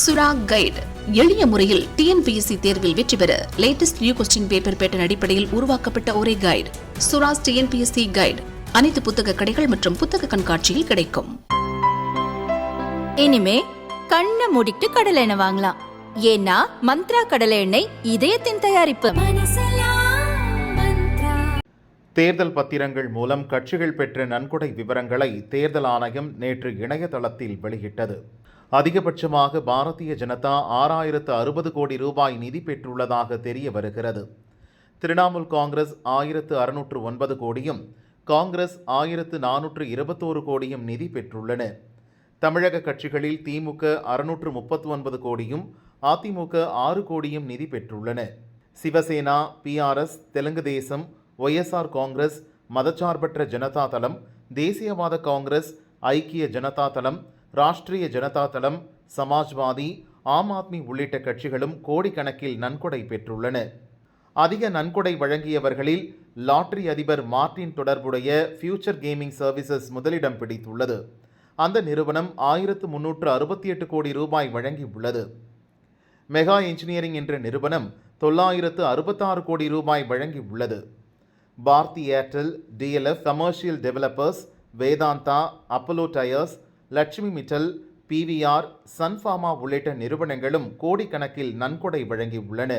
சுரா கைடு. எளிய முறையில் டிஎன்பிஎஸ்சி தேர்வில் வெற்றி பெற latest new question paper pattern அடிப்படையில் உருவாக்கப்பட்ட ஒரே கைடு சுராஸ் டிஎன்பிஎஸ்சி கைடு அனைத்து புத்தக கடைகள் மற்றும் புத்தக கண்காட்சியில் கிடைக்கும். இனிமே கண்ணை மூடிட்டு கடலை எண்ணெய் வாங்கலாம். ஏன்னா மந்த்ரா கடலை எண்ணெய் இதயத்தின் தயாரிப்பு. தேர்தல் பத்திரங்கள் மூலம் கட்சிகள் பெற்ற நன்கொடை விவரங்களை தேர்தல் ஆணையம் நேற்று இணையதளத்தில் வெளியிட்டது. அதிகபட்சமாக பாரதிய ஜனதா ஆறாயிரத்து அறுபது கோடி ரூபாய் நிதி பெற்றுள்ளதாக தெரிய வருகிறது. திரிணாமுல் காங்கிரஸ் ஆயிரத்து அறுநூற்று ஒன்பது கோடியும் காங்கிரஸ் ஆயிரத்து நானூற்று இருபத்தோரு கோடியும் நிதி பெற்றுள்ளன. தமிழக கட்சிகளில் திமுக அறுநூற்று முப்பத்து ஒன்பது கோடியும் அதிமுக ஆறு கோடியும் நிதி பெற்றுள்ளன. சிவசேனா பிஆர்எஸ் தெலுங்கு தேசம் ஒய்எஸ்ஆர் காங்கிரஸ் மதச்சார்பற்ற ஜனதா தளம் தேசியவாத காங்கிரஸ் ஐக்கிய ஜனதா தளம் ராஷ்டிரிய ஜனதா தளம் சமாஜ்வாதி ஆம் ஆத்மி உள்ளிட்ட கட்சிகளும் கோடிக்கணக்கில் நன்கொடை பெற்றுள்ளன. அதிக நன்கொடை வழங்கியவர்களில் லாட்டரி அதிபர் மார்டின் தொடர்புடைய ஃபியூச்சர் கேமிங் சர்வீசஸ் முதலிடம் பிடித்துள்ளது. அந்த நிறுவனம் ஆயிரத்து முன்னூற்று அறுபத்தி எட்டு கோடி ரூபாய் வழங்கியுள்ளது. மெகா இன்ஜினியரிங் என்ற நிறுவனம் தொள்ளாயிரத்து அறுபத்தாறு கோடி ரூபாய் வழங்கியுள்ளது. Bharti Airtel DLF commercial developers Vedanta Apollo tyres Lakshmi Mittal PVR Sun Pharma உள்ளிட்ட நிறுவனங்களும் கோடிக்கணக்கில் நன்கொடை வழங்கியுள்ளன.